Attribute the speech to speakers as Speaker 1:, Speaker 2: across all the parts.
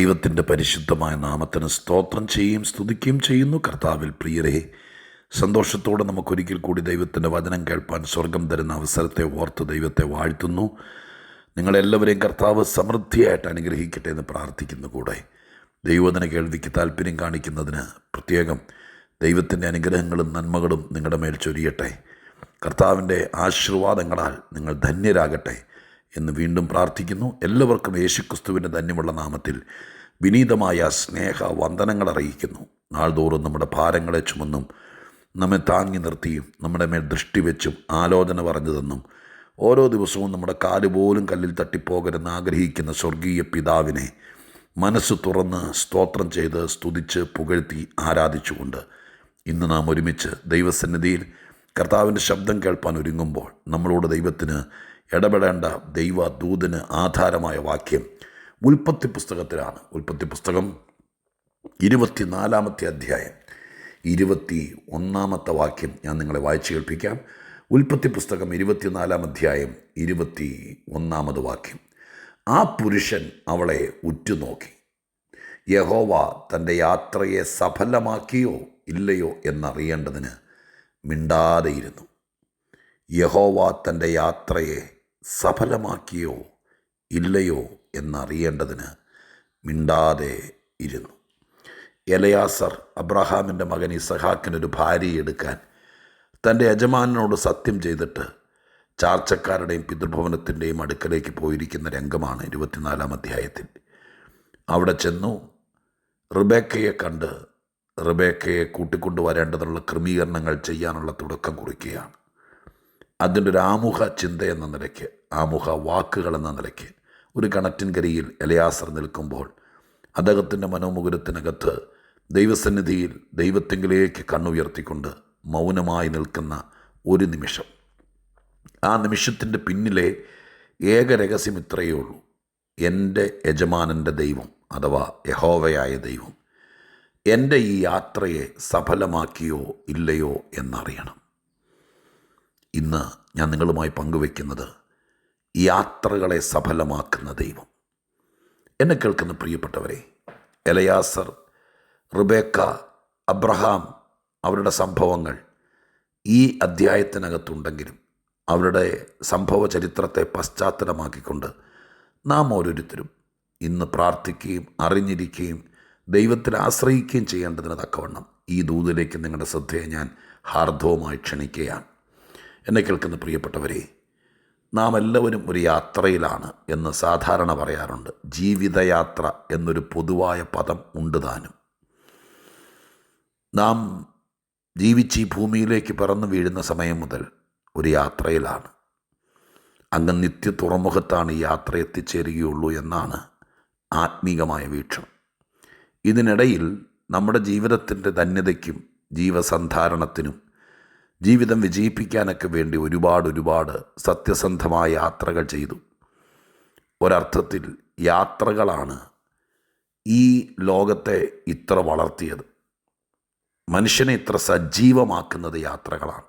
Speaker 1: ദൈവത്തിന്റെ പരിശുദ്ധമായ നാമത്തിന് സ്തോത്രം ചെയ്യുകയും സ്തുതിക്കുകയും ചെയ്യുന്നു. കർത്താവിൽ പ്രിയരെ സന്തോഷത്തോടെ നമുക്കൊരിക്കൽ കൂടി ദൈവത്തിന്റെ വചനം കേൾപ്പാൻ സ്വർഗം തരുന്ന അവസരത്തെ ഓർത്ത് ദൈവത്തെ വാഴ്ത്തുന്നു. നിങ്ങളെല്ലാവരെയും കർത്താവ് സമൃദ്ധിയായിട്ട് അനുഗ്രഹിക്കട്ടെ എന്ന് പ്രാർത്ഥിക്കുന്നു കൂടെ ദൈവവചന കേൾവിക്ക് താല്പര്യം കാണിക്കുന്നതിന് പ്രത്യേകം ദൈവത്തിന്റെ അനുഗ്രഹങ്ങളും നന്മകളും നിങ്ങളുടെ മേൽ ചൊരിയട്ടെ. കർത്താവിന്റെ ആശീർവാദങ്ങളാൽ നിങ്ങൾ ധന്യരാകട്ടെ. എന്ന് വീണ്ടും പ്രാർത്ഥിക്കുന്നു. എല്ലാവർക്കും യേശുക്രിസ്തുവിന്റെ ധന്യമുള്ള നാമത്തിൽ വിനീതമായ സ്നേഹ വന്ദനങ്ങൾ അറിയിക്കുന്നു. നാൾതോറും നമ്മുടെ ഭാരങ്ങളെ ചുമന്നും നമ്മെ താങ്ങി നിർത്തിയും നമ്മുടെ മേൽ ദൃഷ്ടി വെച്ചും ആലോചന പറഞ്ഞു തന്നും ഓരോ ദിവസവും നമ്മുടെ കാൽ പോലും കല്ലിൽ തട്ടിപ്പോകരുന്ന് ആഗ്രഹിക്കുന്ന സ്വർഗീയ പിതാവിനെ മനസ്സ് തുറന്ന് സ്തോത്രം ചെയ്ത് സ്തുതിച്ച് പുകഴ്ത്തി ആരാധിച്ചുകൊണ്ട് ഇന്ന് നാം ഒരുമിച്ച് ദൈവസന്നിധിയിൽ കർത്താവിന്റെ ശബ്ദം കേൾപ്പാൻ ഒരുങ്ങുമ്പോൾ നമ്മളോട് ദൈവത്തിന് ഇടപെടേണ്ട ദൈവദൂതന് ആധാരമായ വാക്യം ഉൽപ്പത്തി പുസ്തകത്തിലാണ്. ഉൽപ്പത്തി പുസ്തകം ഇരുപത്തിനാലാമത്തെ അധ്യായം. ഇരുപത്തി ഒന്നാമത്തെ വാക്യം ഞാൻ നിങ്ങളെ വായിച്ചു കേൾപ്പിക്കാം. ഉൽപ്പത്തി പുസ്തകം ഇരുപത്തിനാലാം അധ്യായം ഇരുപത്തി ഒന്നാമത് വാക്യം. ആ പുരുഷൻ അവളെ ഉറ്റുനോക്കി. യഹോവ തന്റെ യാത്രയെ സഫലമാക്കിയോ ഇല്ലയോ എന്നറിയേണ്ടതിന് മിണ്ടാതെയിരുന്നു. യഹോവ തന്റെ യാത്രയെ സഫലമാക്കിയോ ഇല്ലയോ എന്നറിയേണ്ടതിന് മിണ്ടാതെ ഇരുന്നു. എലയാസർ അബ്രഹാമിന്റെ മകൻ ഇസഹാക്കിനൊരു ഭാര്യയെ എടുക്കാൻ തന്റെ യജമാനോട് സത്യം ചെയ്തിട്ട് ചാർച്ചക്കാരുടെയും പിതൃഭവനത്തിന്റെയും അടുക്കലേക്ക് പോയിരിക്കുന്ന രംഗമാണ് ഇരുപത്തിനാലാം അധ്യായത്തിൽ. അവിടെ ചെന്നു റിബേക്കയെ കണ്ട് റിബേക്കയെ കൂട്ടിക്കൊണ്ടുവരേണ്ടതിനുള്ള ക്രമീകരണങ്ങൾ ചെയ്യാനുള്ള തുടക്കം കുറിക്കുകയാണ്. അതിന്റെ ഒരു ആമുഖ ചിന്ത എന്ന നിലയ്ക്ക് ആമുഖ വാക്കുകൾ എന്ന നിലയ്ക്ക് ഒരു കണറ്റിൻകരിയിൽ ഇലയാസർ നിൽക്കുമ്പോൾ അദ്ദേഹത്തിന്റെ മനോമുകുരത്തിനകത്ത് ദൈവസന്നിധിയിൽ ദൈവത്തെങ്കിലേക്ക് കണ്ണുയർത്തിക്കൊണ്ട് മൗനമായി നിൽക്കുന്ന ഒരു നിമിഷം. ആ നിമിഷത്തിന്റെ പിന്നിലെ ഏക രഹസ്യം ഇത്രയേ ഉള്ളൂ. എന്റെ യജമാനന്റെ ദൈവം അഥവാ യഹോവയായ ദൈവം എന്റെ ഈ യാത്രയെ സഫലമാക്കിയോ ഇല്ലയോ എന്നറിയണം. ഇന്ന് ഞാൻ നിങ്ങളുമായി പങ്കുവെക്കുന്നത് യാത്രകളെ സഫലമാക്കുന്ന ദൈവം. എന്നെ കേൾക്കുന്ന പ്രിയപ്പെട്ടവരെ എലയാസർ റുബേക്ക അബ്രഹാം അവരുടെ സംഭവങ്ങൾ ഈ അധ്യായത്തിനകത്തുണ്ടെങ്കിലും അവരുടെ സംഭവ ചരിത്രത്തെ പശ്ചാത്തലമാക്കിക്കൊണ്ട് നാം ഓരോരുത്തരും ഇന്ന് പ്രാർത്ഥിക്കുകയും അറിഞ്ഞിരിക്കുകയും ദൈവത്തിൽ ആശ്രയിക്കുകയും ചെയ്യേണ്ടതിന് തക്കവണ്ണം ഈ ദൂതിലേക്ക് നിങ്ങളുടെ ശ്രദ്ധയെ ഞാൻ ഹാർദവുമായി ക്ഷണിക്കുകയാണ്. എന്നെ കേൾക്കുന്ന പ്രിയപ്പെട്ടവരെ നാം എല്ലാവരും ഒരു യാത്രയിലാണ് എന്ന് സാധാരണ പറയാറുണ്ട്. ജീവിതയാത്ര എന്നൊരു പൊതുവായ പദം ഉണ്ട് താനും. നാം ജീവിച്ച് ഈ ഭൂമിയിലേക്ക് പിറന്നു വീഴുന്ന സമയം മുതൽ ഒരു യാത്രയിലാണ്. അങ്ങ് നിത്യ തുറമുഖത്താണ് ഈ യാത്ര എത്തിച്ചേരുകയുള്ളൂ എന്നാണ് ആത്മീകമായ വീക്ഷണം. ഇതിനിടയിൽ നമ്മുടെ ജീവിതത്തിന്റെ ധന്യതയ്ക്കും ജീവസന്ധാരണത്തിനും ജീവിതം വിജയിപ്പിക്കാനൊക്കെ വേണ്ടി ഒരുപാട് ഒരുപാട് സത്യസന്ധമായ യാത്രകൾ ചെയ്തു. ഒരർത്ഥത്തിൽ യാത്രകളാണ് ഈ ലോകത്തെ ഇത്ര വളർത്തിയത്. മനുഷ്യനെ ഇത്ര സജീവമാക്കുന്നത് യാത്രകളാണ്.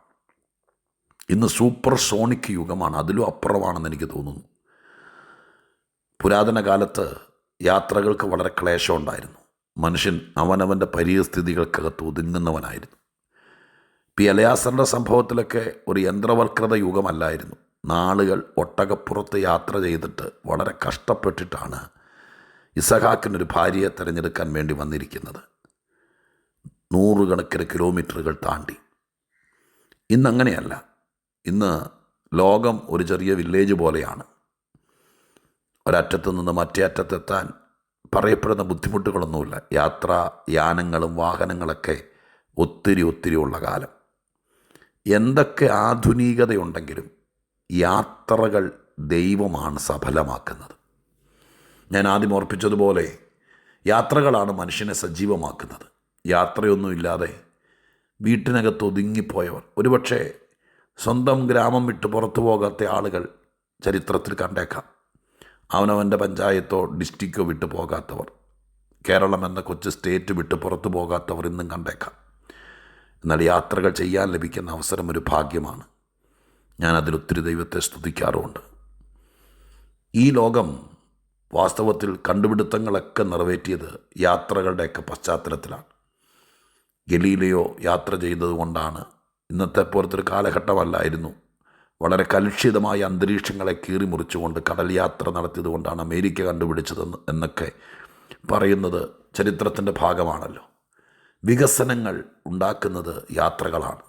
Speaker 1: ഇന്ന് സൂപ്പർ സോണിക് യുഗമാണ് അതിലും അപ്പുറമാണെന്ന് എനിക്ക് തോന്നുന്നു. പുരാതന കാലത്ത് യാത്രകൾക്ക് വളരെ ക്ലേശമുണ്ടായിരുന്നു മനുഷ്യൻ അവനവന്റെ പരിസ്ഥിതികൾക്കകത്ത് ഒതുങ്ങുന്നവനായിരുന്നു. പി അലയാസറിന്റെ സംഭവത്തിലൊക്കെ ഒരു യന്ത്രവൽകൃത യുഗമല്ലായിരുന്നു. നാളുകൾ ഒട്ടകപ്പുറത്ത് യാത്ര ചെയ്തിട്ട് വളരെ കഷ്ടപ്പെട്ടിട്ടാണ് ഇസഹാക്കിനൊരു ഭാര്യയെ തിരഞ്ഞെടുക്കാൻ വേണ്ടി വന്നിരിക്കുന്നത്. നൂറുകണക്കിന് കിലോമീറ്ററുകൾ താണ്ടി. ഇന്നങ്ങനെയല്ല. ഇന്ന് ലോകം ഒരു ചെറിയ വില്ലേജ് പോലെയാണ്. ഒരറ്റത്ത് നിന്ന് മറ്റേ അറ്റത്തെത്താൻ പറയപ്പെടുന്ന ബുദ്ധിമുട്ടുകളൊന്നുമില്ല. യാത്രാ യാനങ്ങളും വാഹനങ്ങളൊക്കെ ഒത്തിരി ഒത്തിരി ഉള്ള കാലം. എന്തൊക്കെ ആധുനികതയുണ്ടെങ്കിലും യാത്രകൾ ദൈവമാണ് സഫലമാക്കുന്നത്. ഞാൻ ആദ്യം ഓർപ്പിച്ചതുപോലെ യാത്രകളാണ് മനുഷ്യനെ സജീവമാക്കുന്നത്. യാത്രയൊന്നുമില്ലാതെ വീട്ടിനകത്ത് ഒതുങ്ങിപ്പോയവർ. ഒരുപക്ഷെ സ്വന്തം ഗ്രാമം വിട്ട് പുറത്തു പോകാത്ത ആളുകൾ ചരിത്രത്തിൽ കണ്ടേക്കാം. അവനവന്റെ പഞ്ചായത്തോ ഡിസ്ട്രിക്റ്റോ വിട്ടു പോകാത്തവർ. കേരളം എന്ന കൊച്ചു സ്റ്റേറ്റ് വിട്ട് പുറത്തു പോകാത്തവർ ഇന്നും കണ്ടേക്കാം. എന്നാൽ യാത്രകൾ ചെയ്യാൻ ലഭിക്കുന്ന അവസരം ഒരു ഭാഗ്യമാണ്. ഞാൻ അതിലൊത്തിരി ദൈവത്തെ സ്തുതിക്കാറുമുണ്ട്. ഈ ലോകം വാസ്തവത്തിൽ കണ്ടുപിടുത്തങ്ങളൊക്കെ നിറവേറ്റിയത് യാത്രകളുടെയൊക്കെ പശ്ചാത്തലത്തിലാണ്. ഗലീലയോ യാത്ര ചെയ്തതുകൊണ്ടാണ് ഇന്നത്തെ പോലത്തെ ഒരു കാലഘട്ടമല്ലായിരുന്നു. വളരെ കലുഷിതമായ അന്തരീക്ഷങ്ങളെ കീറി മുറിച്ചുകൊണ്ട് കടൽ യാത്ര നടത്തിയതുകൊണ്ടാണ് അമേരിക്ക കണ്ടുപിടിച്ചതെന്ന് എന്നൊക്കെ പറയുന്നത് ചരിത്രത്തിന്റെ ഭാഗമാണല്ലോ. വികസനങ്ങൾ ഉണ്ടാക്കുന്നത് യാത്രകളാണ്.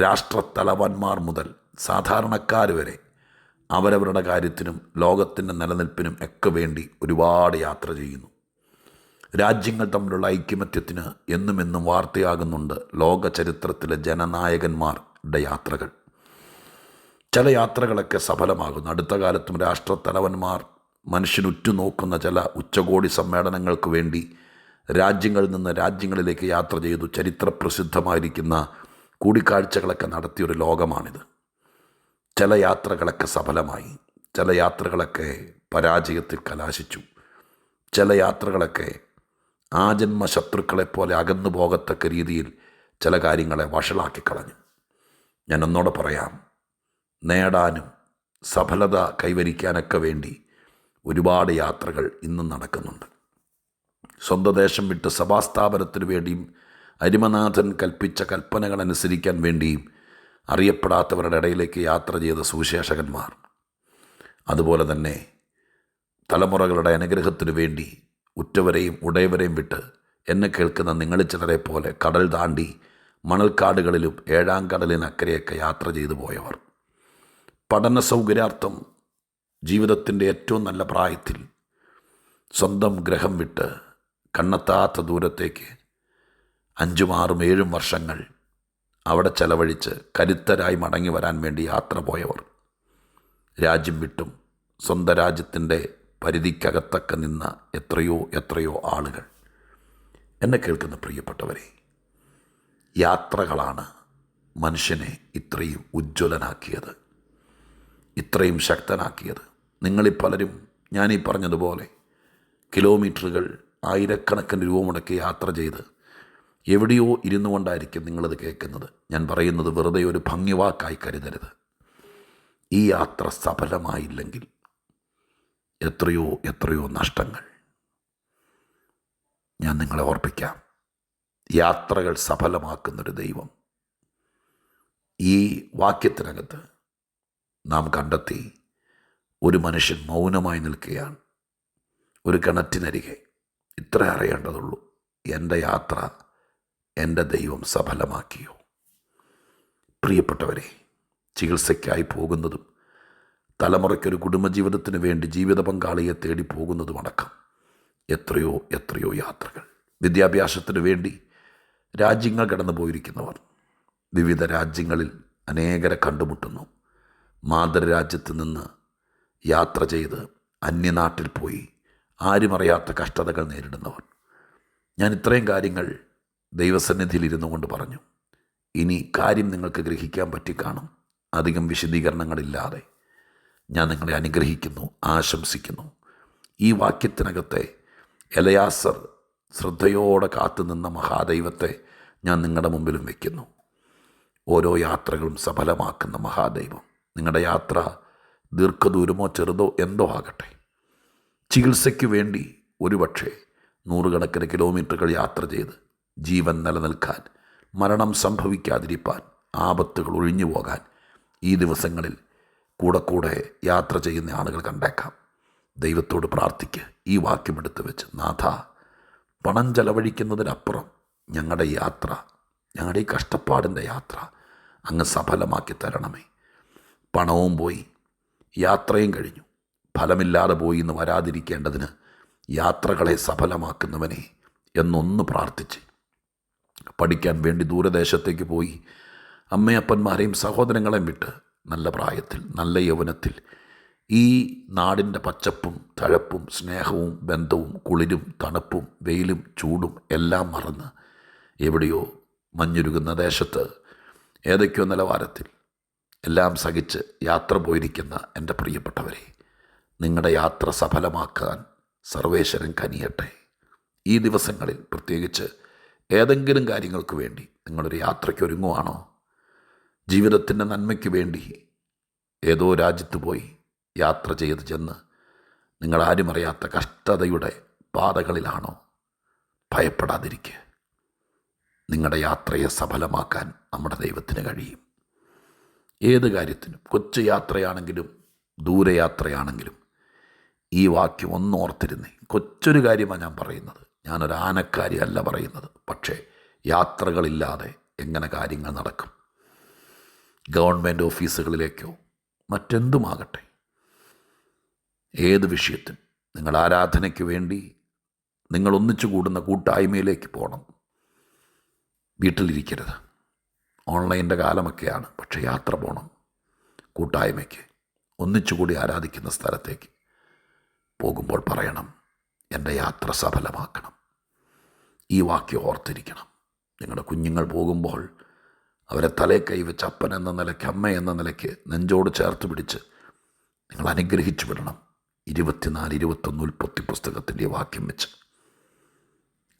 Speaker 1: രാഷ്ട്രത്തലവന്മാർ മുതൽ സാധാരണക്കാർ വരെ അവരവരുടെ കാര്യത്തിനും ലോകത്തിന്റെ നിലനിൽപ്പിനും ഒക്കെ വേണ്ടി ഒരുപാട് യാത്ര ചെയ്യുന്നു. രാജ്യങ്ങൾ തമ്മിലുള്ള ഐക്യമത്യത്തിന് എന്നും എന്നും വാർത്തയാകുന്നുണ്ട് ലോക ചരിത്രത്തിലെ ജനനായകന്മാരുടെ യാത്രകൾ. ചില യാത്രകളൊക്കെ സഫലമാകുന്നു. അടുത്ത കാലത്തും രാഷ്ട്രത്തലവന്മാർ മനുഷ്യനുറ്റുനോക്കുന്ന ചില ഉച്ചകോടി സമ്മേളനങ്ങൾക്ക് വേണ്ടി രാജ്യങ്ങളിൽ നിന്ന് രാജ്യങ്ങളിലേക്ക് യാത്ര ചെയ്തു ചരിത്രപ്രസിദ്ധമായിരിക്കുന്ന കൂടിക്കാഴ്ചകളൊക്കെ നടത്തിയൊരു ലോകമാണിത്. ചില യാത്രകളൊക്കെ സഫലമായി ചില യാത്രകളൊക്കെ പരാജയത്തിൽ കലാശിച്ചു ചില യാത്രകളൊക്കെ ആജന്മ ശത്രുക്കളെപ്പോലെ അകന്നു പോകത്തക്ക രീതിയിൽ ചില കാര്യങ്ങളെ വഷളാക്കി കളഞ്ഞു. ഞാൻ ഒന്നോടെ പറയാം നേടാനും സഫലത കൈവരിക്കാനൊക്കെ വേണ്ടി ഒരുപാട് യാത്രകൾ ഇന്നും നടക്കുന്നുണ്ട്. സ്വന്തം ദേശം വിട്ട് സഭാസ്ഥാപനത്തിന് വേണ്ടിയും അരിമനാഥൻ കൽപ്പിച്ച കൽപ്പനകൾ അനുസരിക്കാൻ വേണ്ടിയും അറിയപ്പെടാത്തവരുടെ ഇടയിലേക്ക് യാത്ര ചെയ്ത സുവിശേഷകന്മാർ. അതുപോലെ തന്നെ തലമുറകളുടെ അനുഗ്രഹത്തിനു വേണ്ടി ഉറ്റവരെയും ഉടയവരെയും വിട്ട് എന്നെ കേൾക്കുന്ന നിങ്ങളിൽ ചിലരെ പോലെ കടൽ താണ്ടി മണൽക്കാടുകളിലും ഏഴാം കടലിനക്കരെയൊക്കെ യാത്ര ചെയ്തു പോയവർ. പഠന സൗകര്യാർത്ഥം ജീവിതത്തിന്റെ ഏറ്റവും നല്ല പ്രായത്തിൽ സ്വന്തം ഗ്രഹം വിട്ട് കണ്ണെത്താത്ത ദൂരത്തേക്ക് അഞ്ചും ആറും ഏഴും വർഷങ്ങൾ അവിടെ ചെലവഴിച്ച് കരുത്തരായി മടങ്ങി വരാൻ വേണ്ടി യാത്ര പോയവർ. രാജ്യം വിട്ടും സ്വന്തം രാജ്യത്തിന്റെ പരിധിക്കകത്തൊക്കെ നിന്ന എത്രയോ എത്രയോ ആളുകൾ. എന്നെ കേൾക്കുന്ന പ്രിയപ്പെട്ടവരെ യാത്രകളാണ് മനുഷ്യനെ ഇത്രയും ഉജ്ജ്വലനാക്കിയത് ഇത്രയും ശക്തനാക്കിയത്. നിങ്ങളിൽ പലരും ഞാനീ പറഞ്ഞതുപോലെ കിലോമീറ്ററുകൾ ആയിരക്കണക്കിന് രൂപ മുടക്കി യാത്ര ചെയ്ത് എവിടെയോ ഇരുന്നു കൊണ്ടായിരിക്കും നിങ്ങളിത് കേൾക്കുന്നത്. ഞാൻ പറയുന്നത് വെറുതെ ഒരു ഭംഗിവാക്കായി കരുതരുത്. ഈ യാത്ര സഫലമായില്ലെങ്കിൽ എത്രയോ എത്രയോ നഷ്ടങ്ങൾ ഞാൻ നിങ്ങളെ ഓർപ്പിക്കാം. യാത്രകൾ സഫലമാക്കുന്നൊരു ദൈവം. ഈ വാക്യത്തിനകത്ത് നാം കണ്ടെത്തി ഒരു മനുഷ്യൻ മൗനമായി നിൽക്കുകയാണ്. ഒരു കിണറ്റിനരികെ ഇത്ര അറിയേണ്ടതുള്ളൂ. എന്റെ യാത്ര എന്റെ ദൈവം സഫലമാക്കിയോ. പ്രിയപ്പെട്ടവരെ ചികിത്സയ്ക്കായി പോകുന്നതും തലമുറയ്ക്കൊരു കുടുംബജീവിതത്തിന് വേണ്ടി ജീവിത പങ്കാളിയെ തേടി പോകുന്നതുമടക്കം എത്രയോ എത്രയോ യാത്രകൾ. വിദ്യാഭ്യാസത്തിന് വേണ്ടി രാജ്യങ്ങൾ കടന്നു പോയിരിക്കുന്നവർ വിവിധ രാജ്യങ്ങളിൽ അനേകരെ കണ്ടുമുട്ടുന്നു. മാതൃരാജ്യത്ത് നിന്ന് യാത്ര ചെയ്ത് അന്യനാട്ടിൽ പോയി ആരും അറിയാത്ത കഷ്ടതകൾ നേരിടുന്നവർ ഞാൻ ഇത്രയും കാര്യങ്ങൾ ദൈവസന്നിധിയിൽ ഇരുന്നു കൊണ്ട് പറഞ്ഞു. ഇനി കാര്യം നിങ്ങൾക്ക് ഗ്രഹിക്കാൻ പറ്റിക്കാണും അധികം വിശദീകരണങ്ങളില്ലാതെ ഞാൻ നിങ്ങളെ അനുഗ്രഹിക്കുന്നു ആശംസിക്കുന്നു. ഈ വാക്യത്തിനകത്തെ എലയാസർ ശ്രദ്ധയോടെ കാത്തുനിന്ന മഹാദൈവത്തെ ഞാൻ നിങ്ങളുടെ മുമ്പിലും വയ്ക്കുന്നു ഓരോ യാത്രകളും സഫലമാക്കുന്ന മഹാദൈവം. നിങ്ങളുടെ യാത്ര ദീർഘദൂരമോ ചെറുതോ എന്തോ ആകട്ടെ. ചികിത്സയ്ക്ക് വേണ്ടി ഒരുപക്ഷെ നൂറുകണക്കിന് കിലോമീറ്ററുകൾ യാത്ര ചെയ്ത് ജീവൻ നിലനിൽക്കാൻ മരണം സംഭവിക്കാതിരിക്കാൻ ആപത്തുകൾ ഒഴിഞ്ഞു പോകാൻ ഈ ദിവസങ്ങളിൽ കൂടെ കൂടെ യാത്ര ചെയ്യുന്ന ആളുകൾ കണ്ടേക്കാം. ദൈവത്തോട് പ്രാർത്ഥിക്ക് ഈ വാക്യമെടുത്ത് വെച്ച് നാഥ പണം ചെലവഴിക്കുന്നതിനപ്പുറം ഞങ്ങളുടെ യാത്ര ഞങ്ങളുടെ ഈ കഷ്ടപ്പാടിന്റെ യാത്ര അങ്ങ് സഫലമാക്കി തരണമേ. പണവും പോയി യാത്രയും കഴിഞ്ഞു. ഫലമില്ലാതെ പോയി എന്ന് വരാതിരിക്കേണ്ടതിന് യാത്രകളെ സഫലമാക്കുന്നവനെ എന്നൊന്ന് പ്രാർത്ഥിച്ച്. പഠിക്കാൻ വേണ്ടി ദൂരദേശത്തേക്ക് പോയി അമ്മയപ്പന്മാരെയും സഹോദരങ്ങളെയും വിട്ട് നല്ല പ്രായത്തിൽ നല്ല യൗവനത്തിൽ ഈ നാടിന്റെ പച്ചപ്പും തഴപ്പും സ്നേഹവും ബന്ധവും കുളിരും തണുപ്പും വെയിലും ചൂടും എല്ലാം മറന്ന് എവിടെയോ മഞ്ഞുരുകുന്ന ദേശത്ത് ഏതൊക്കെയോ നിലവാരത്തിൽ എല്ലാം സഹിച്ച് യാത്ര പോയിരിക്കുന്ന എന്റെ പ്രിയപ്പെട്ടവരെ നിങ്ങളുടെ യാത്ര സഫലമാക്കാൻ സർവേശ്വരൻ കനിയട്ടെ. ഈ ദിവസങ്ങളിൽ പ്രത്യേകിച്ച് ഏതെങ്കിലും കാര്യങ്ങൾക്ക് വേണ്ടി നിങ്ങളൊരു യാത്രയ്ക്ക് ഒരുങ്ങുവാണോ? ജീവിതത്തിന്റെ നന്മയ്ക്ക് വേണ്ടി ഏതോ രാജ്യത്ത് പോയി യാത്ര ചെയ്ത് ചെന്ന് നിങ്ങളാരും അറിയാത്ത കഷ്ടതയുടെ പാതകളിലാണോ? ഭയപ്പെടാതിരിക്കുക നിങ്ങളുടെ യാത്രയെ സഫലമാക്കാൻ നമ്മുടെ ദൈവത്തിന് കഴിയും. ഏത് കാര്യത്തിനും കൊച്ചു യാത്രയാണെങ്കിലും ദൂരയാത്രയാണെങ്കിലും ഈ വാക്യം ഒന്ന് ഓർത്തിരുന്നേ. കൊച്ചൊരു കാര്യമാണ് ഞാൻ പറയുന്നത്. ഞാനൊരു ആനക്കാരിയല്ല പറയുന്നത്. പക്ഷേ യാത്രകളില്ലാതെ എങ്ങനെ കാര്യങ്ങൾ നടക്കും? ഗവൺമെന്റ് ഓഫീസുകളിലേക്കോ? മറ്റെന്തുമാകട്ടെ? ഏത് വിഷയത്തിനും നിങ്ങൾ ആരാധനയ്ക്ക് വേണ്ടി നിങ്ങൾ ഒന്നിച്ചു കൂടുന്ന കൂട്ടായ്മയിലേക്ക് പോകണം വീട്ടിലിരിക്കരുത്. ഓൺലൈന്റെ കാലമൊക്കെയാണ്. പക്ഷേ യാത്ര പോകണം കൂട്ടായ്മയ്ക്ക്. ഒന്നിച്ചുകൂടി ആരാധിക്കുന്ന സ്ഥലത്തേക്ക്. പോകുമ്പോൾ പറയണം എന്റെ യാത്ര സഫലമാക്കണം. ഈ വാക്യം ഓർത്തിരിക്കണം. നിങ്ങളുടെ കുഞ്ഞുങ്ങൾ പോകുമ്പോൾ അവരെ തലേ കൈവച്ച് അപ്പൻ എന്ന നിലയ്ക്ക് അമ്മ എന്ന നിലയ്ക്ക് നെഞ്ചോട് ചേർത്ത് പിടിച്ച് നിങ്ങൾ അനുഗ്രഹിച്ചു വിടണം. ഇരുപത്തിനാല് ഇരുപത്തൊന്ന് ഉൽപ്പത്തി പുസ്തകത്തിന്റെ വാക്യം വെച്ച്.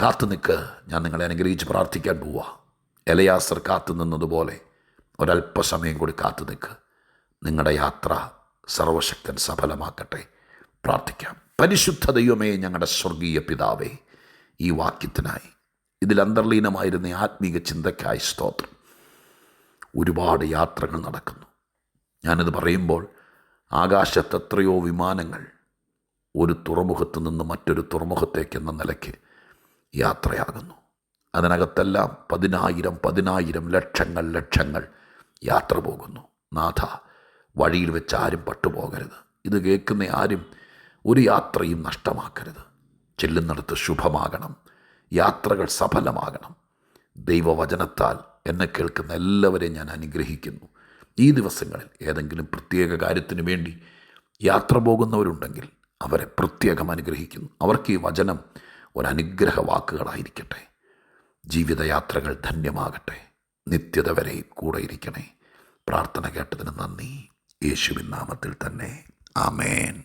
Speaker 1: കാത്തു നിൽക്ക് ഞാൻ നിങ്ങളെ അനുഗ്രഹിച്ച് പ്രാർത്ഥിക്കാൻ പോവാ. എലയാസർ കാത്തു നിന്നതുപോലെ ഒരല്പസമയം കൂടി കാത്തു നിൽക്ക്. നിങ്ങളുടെ യാത്ര സർവശക്തൻ സഫലമാക്കട്ടെ. പ്രാർത്ഥിക്കാം. പരിശുദ്ധ ദൈവമേ ഞങ്ങളുടെ സ്വർഗീയ പിതാവേ ഈ വാക്യത്തിനായി ഇതിൽ അന്തർലീനമായിരുന്ന ആത്മീക ചിന്തയ്ക്കായി സ്തോത്രം. ഒരുപാട് യാത്രകൾ നടക്കുന്നു. ഞാനിത് പറയുമ്പോൾ ആകാശത്ത് എത്രയോ വിമാനങ്ങൾ ഒരു തുറമുഖത്ത് നിന്ന് മറ്റൊരു തുറമുഖത്തേക്ക് എന്ന നിലയ്ക്ക് യാത്രയാകുന്നു. അതിനകത്തെല്ലാം പതിനായിരം പതിനായിരം ലക്ഷങ്ങൾ ലക്ഷങ്ങൾ യാത്ര പോകുന്നു. നാഥ വഴിയിൽ വെച്ച് ആരും പട്ടുപോകരുത്. ഇത് കേൾക്കുന്ന ആരും ഒരു യാത്രയും നഷ്ടമാക്കരുത്. ചെല്ലുന്നിടത്ത് ശുഭമാകണം. യാത്രകൾ സഫലമാകണം. ദൈവവചനത്താൽ എന്നെ കേൾക്കുന്ന എല്ലാവരെയും ഞാൻ അനുഗ്രഹിക്കുന്നു. ഈ ദിവസങ്ങളിൽ ഏതെങ്കിലും പ്രത്യേക കാര്യത്തിന് വേണ്ടി യാത്ര പോകുന്നവരുണ്ടെങ്കിൽ അവരെ പ്രത്യേകം അനുഗ്രഹിക്കുന്നു. അവർക്ക് ഈ വചനം ഒരനുഗ്രഹ വാക്കുകളായിരിക്കട്ടെ ജീവിതയാത്രകൾ ധന്യമാകട്ടെ. നിത്യത വരെ കൂടെ ഇരിക്കണേ. പ്രാർത്ഥന കേട്ടതിന് നന്ദി. യേശുവിൻ നാമത്തിൽ തന്നെ. ആമേൻ.